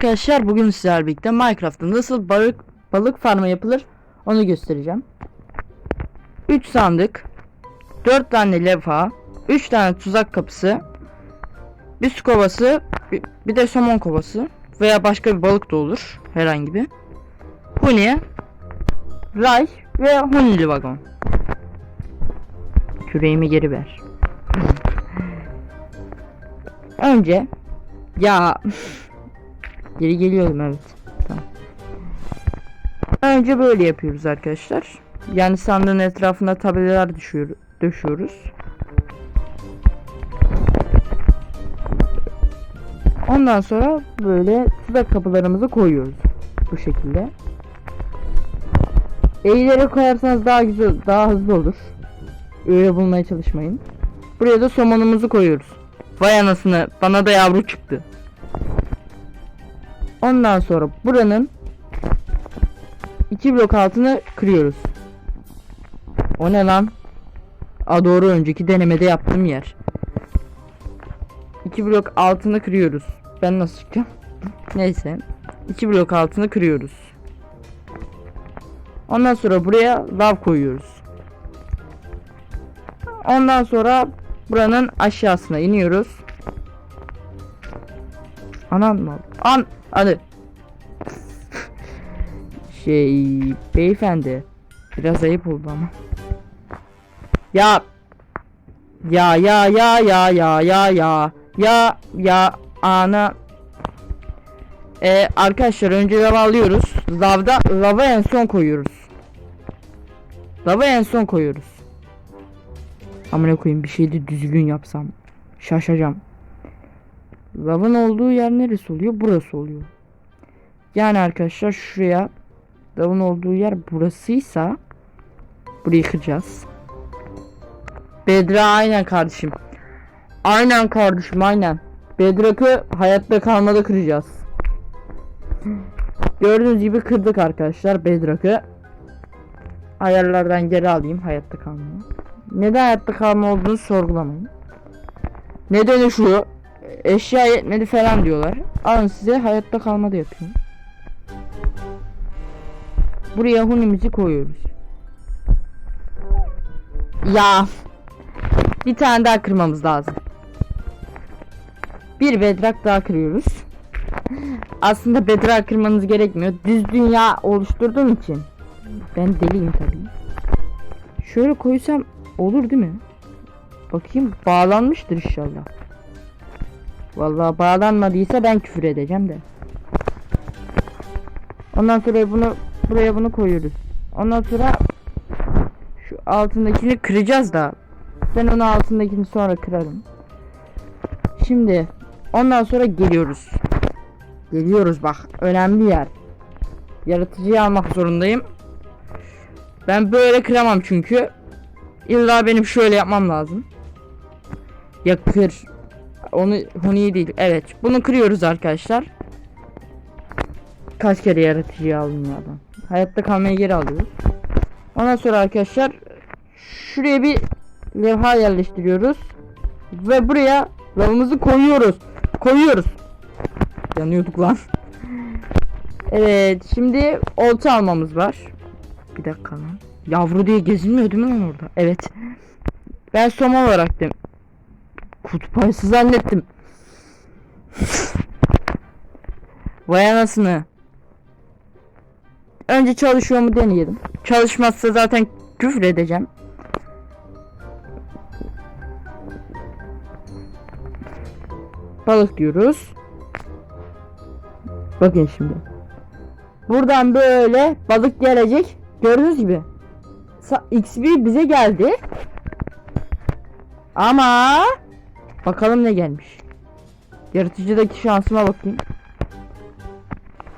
Arkadaşlar bugün sizlerle birlikte Minecraft'ta nasıl balık balık farmı yapılır onu göstereceğim. 3 sandık, 4 tane levha, 3 tane tuzak kapısı, bir su kovası, bir, bir de somon kovası veya başka bir balık da olur herhangi bir. Huni, ray ve hunili vagon. Küreğimi geri ver. Önce ya Geri geliyorum evet. Tamam. Önce böyle yapıyoruz arkadaşlar. Yani sandığın etrafına tabelalar düşüyor, döşüyoruz. Ondan sonra böyle tuzak kapılarımızı koyuyoruz. Bu şekilde. Eğilerek koyarsanız daha güzel, daha hızlı olur. Öyle bulmaya çalışmayın. Buraya da somonumuzu koyuyoruz. Vay anasını bana da yavru çıktı. Ondan sonra buranın iki blok altını kırıyoruz. O ne lan? A doğru önceki denemede yaptığım yer. İki blok altını kırıyoruz. Ben nasıl çıkacağım? Neyse. İki blok altını kırıyoruz. Ondan sonra buraya lav koyuyoruz. Ondan sonra buranın aşağısına iniyoruz. Anan mı? An hadi. şey beyefendi biraz ayıp oldu ama. Ya ya ya ya ya ya ya ya ya ya ana ee, arkadaşlar önce lava alıyoruz. Lavda lava en son koyuyoruz. Lava en son koyuyoruz. Amına koyayım bir şey de düzgün yapsam şaşacağım. Lavın olduğu yer neresi oluyor? Burası oluyor. Yani arkadaşlar şuraya lavın olduğu yer burasıysa burayı kıracağız. Bedra aynen kardeşim. Aynen kardeşim aynen. Bedrock'ı hayatta kalmada kıracağız. Gördüğünüz gibi kırdık arkadaşlar Bedrock'ı. Ayarlardan geri alayım hayatta kalma. Neden hayatta kalma olduğunu sorgulamayın. Nedeni şu eşya yetmedi falan diyorlar. Alın size hayatta kalmada yapıyorum. Buraya hunimizi koyuyoruz. Ya bir tane daha kırmamız lazım. Bir bedrak daha kırıyoruz. Aslında bedrak kırmanız gerekmiyor. Düz dünya oluşturduğum için. Ben deliyim tabii. Şöyle koysam olur değil mi? Bakayım bağlanmıştır inşallah. Vallahi bağlanmadıysa ben küfür edeceğim de. Ondan sonra bunu buraya bunu koyuyoruz. Ondan sonra şu altındakini kıracağız da. Ben onu altındakini sonra kırarım. Şimdi ondan sonra geliyoruz. Geliyoruz bak önemli yer. Yaratıcıyı almak zorundayım. Ben böyle kıramam çünkü. İlla benim şöyle yapmam lazım. Ya kır. Onu Huni'yi değil. Evet. Bunu kırıyoruz arkadaşlar. Kaç kere yaratıcıyı aldım adam. Hayatta kalmaya geri alıyoruz. Ondan sonra arkadaşlar şuraya bir levha yerleştiriyoruz. Ve buraya lavımızı koyuyoruz. Koyuyoruz. Yanıyorduk lan. Evet şimdi olta almamız var. Bir dakika lan. Yavru diye gezilmiyor değil mi orada? Evet. Ben somon olarak dem. Kutup ayısı zannettim. Vay anasını. Önce çalışıyor mu deneyelim. Çalışmazsa zaten küfür edeceğim. Balık diyoruz. Bakın şimdi. Buradan böyle balık gelecek. Gördüğünüz gibi. Sa- XP bize geldi. Ama bakalım ne gelmiş. Yaratıcıdaki şansıma bakayım.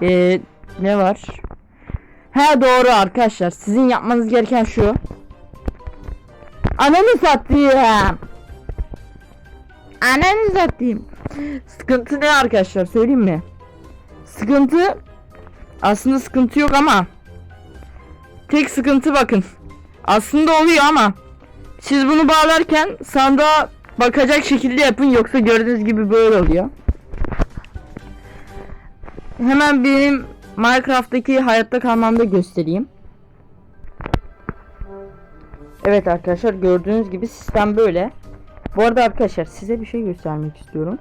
Ee, ne var? He doğru arkadaşlar. Sizin yapmanız gereken şu. Ananı satayım. Ananı satayım. Sıkıntı ne arkadaşlar söyleyeyim mi? Sıkıntı aslında sıkıntı yok ama tek sıkıntı bakın. Aslında oluyor ama siz bunu bağlarken sandığa bakacak şekilde yapın yoksa gördüğünüz gibi böyle oluyor. hemen benim Minecraft'taki hayatta kalmamda göstereyim. Evet arkadaşlar gördüğünüz gibi sistem böyle. Bu arada arkadaşlar size bir şey göstermek istiyorum.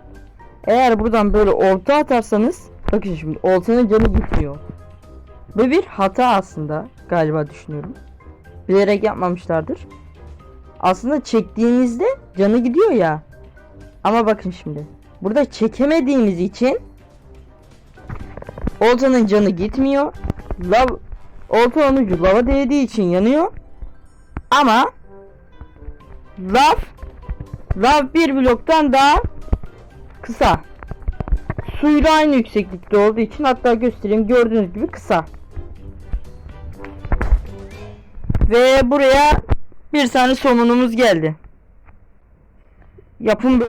Eğer buradan böyle olta atarsanız bakın şimdi oltanın canı gitmiyor. Bu bir hata aslında galiba düşünüyorum. Bilerek yapmamışlardır. Aslında çektiğinizde canı gidiyor ya. Ama bakın şimdi. Burada çekemediğimiz için oltanın canı gitmiyor. Lav olta ucu lava değdiği için yanıyor. Ama lav lav bir bloktan daha kısa. Suyla aynı yükseklikte olduğu için hatta göstereyim gördüğünüz gibi kısa. Ve buraya bir tane somunumuz geldi. Yapım